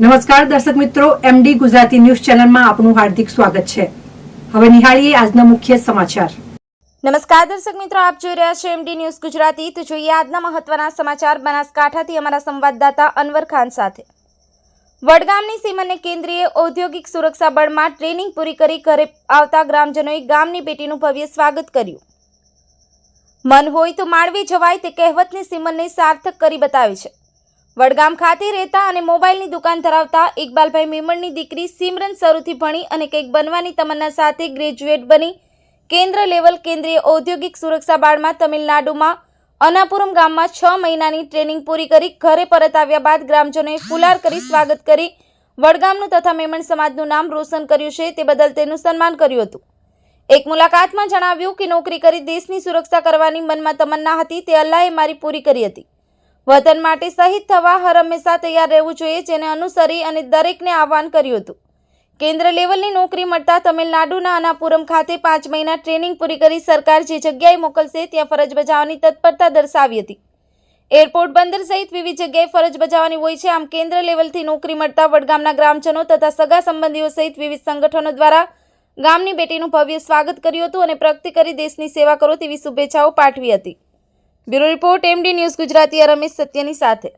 નમસ્કાર, દર્શક મિત્રો એમડી ગુજરાતી ન્યૂઝ ચેનલમાં આપનું હાર્દિક સ્વાગત છે. હવે નિહાળીએ આજના મુખ્ય સમાચાર. નમસ્કાર, દર્શક મિત્રો, આપ જોઈ રહ્યા છો એમડી ન્યૂઝ ગુજરાતી. તો જોઈએ આજના મહત્વના સમાચાર. બનાસકાંઠાથી અમારા સંવાદદાતા અનવર ખાન સાથે. વડગામની સીમાને કેન્દ્રીય ઔદ્યોગિક સુરક્ષા બળમાં ટ્રેનિંગ પૂરી કરી ઘરે આવતા ગ્રામજનોએ ગામની બેટીનું ભવ્ય સ્વાગત કર્યું. મન હોય તો માળવી જવાય તે કહેવતની સિમનને સાર્થક કરી બતાવી છે. વડગામ ખાતે રહેતા અને મોબાઈલની દુકાન ધરાવતા ઇકબાલભાઈ મેમણની દીકરી સિમરન શરૂથી ભણી અને કંઈક બનવાની તમન્ના સાથે ગ્રેજ્યુએટ બની. કેન્દ્ર લેવલ કેન્દ્રીય ઔદ્યોગિક સુરક્ષા બાળમાં તમિલનાડુમાં અનાપુરમ ગામમાં છ મહિનાની ટ્રેનિંગ પૂરી કરી, ઘરે પરત આવ્યા બાદ ગ્રામજનોએ ફુલાર કરી સ્વાગત કરી. વડગામનું તથા મેમણ સમાજનું નામ રોશન કર્યું છે, તે બદલ તેનું સન્માન કર્યું હતું. એક મુલાકાતમાં જણાવ્યું કે નોકરી કરી દેશની સુરક્ષા કરવાની મનમાં તમન્ના હતી, તે અલ્લાહે મારી પૂરી કરી હતી. વતન માટે શહીદ થવા હર હંમેશા તૈયાર રહેવું જોઈએ, જેને અનુસરી અને દરેકને આહવાન કર્યું હતું. કેન્દ્ર લેવલની નોકરી મળતા તમિલનાડુના અનાપુરમ ખાતે પાંચ મહિના ટ્રેનિંગ પૂરી કરી સરકાર જે જગ્યાએ મોકલશે ત્યાં ફરજ બજાવવાની તત્પરતા દર્શાવી હતી. એરપોર્ટ બંદર સહિત વિવિધ જગ્યાએ ફરજ બજાવવાની હોય છે. આમ કેન્દ્ર લેવલથી નોકરી મળતા વડગામના ગ્રામજનો તથા સગા સંબંધીઓ સહિત વિવિધ સંગઠનો દ્વારા ગામની બેટીનું ભવ્ય સ્વાગત કર્યું હતું અને પ્રગતિ કરી દેશની સેવા કરો તેવી શુભેચ્છાઓ પાઠવી હતી. Bureau report MD news Gujarati Ramesh સત્યની સાથે.